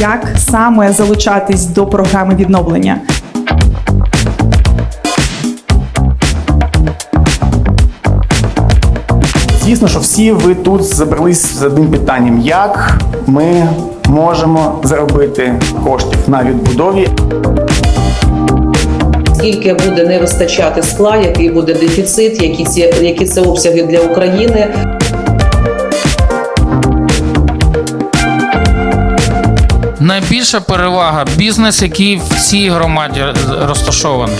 як саме залучатись до програми відновлення. Звісно, що всі ви тут забрались з одним питанням: як ми можемо заробити коштів на відбудові? Скільки буде не вистачати скла, який буде дефіцит, які ці які це обсяги для України. Найбільша перевага бізнес, який в цій громаді розташований.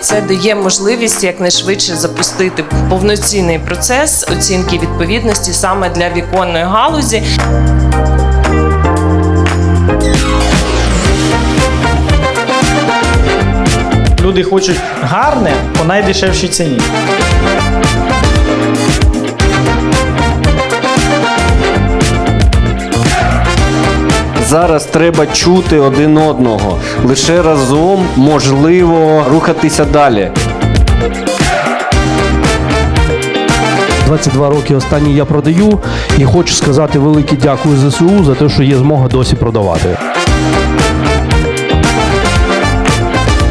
Це дає можливість якнайшвидше запустити повноцінний процес оцінки відповідності саме для віконної галузі. Люди хочуть гарне по найдешевшій ціні. Зараз треба чути один одного. Лише разом можливо рухатися далі. 22 роки останні я продаю і хочу сказати велике дякую ЗСУ за те, що є змога досі продавати.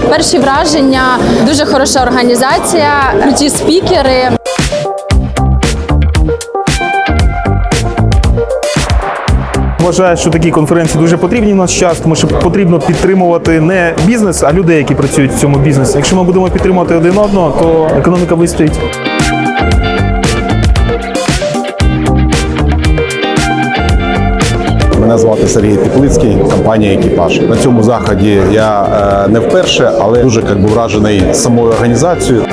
Перші враження дуже хороша організація, круті спікери. Вважаю, що такі конференції дуже потрібні в наш час, тому що потрібно підтримувати не бізнес, а людей, які працюють в цьому бізнесі. Якщо ми будемо підтримувати один одного, то економіка вистоїть. Мене звати Сергій Теплицький, компанія Екіпаж. На цьому заході я е, не вперше, але дуже як би, вражений самою організацією.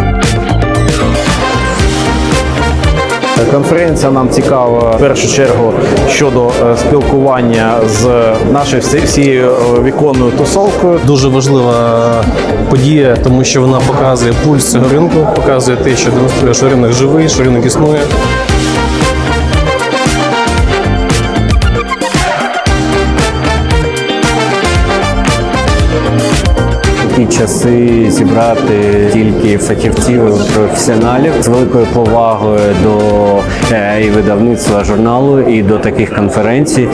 Конференція нам цікава в першу чергу щодо е, спілкування з нашою всі- всією е, віконною тусовкою. Дуже важлива подія, тому що вона показує пульс цього ринку, показує те, що демонструє, що ринок живий, що ринок існує. Такі часи зібрати тільки фахівців, професіоналів з великою повагою до е, і видавництва журналу, і до таких конференцій.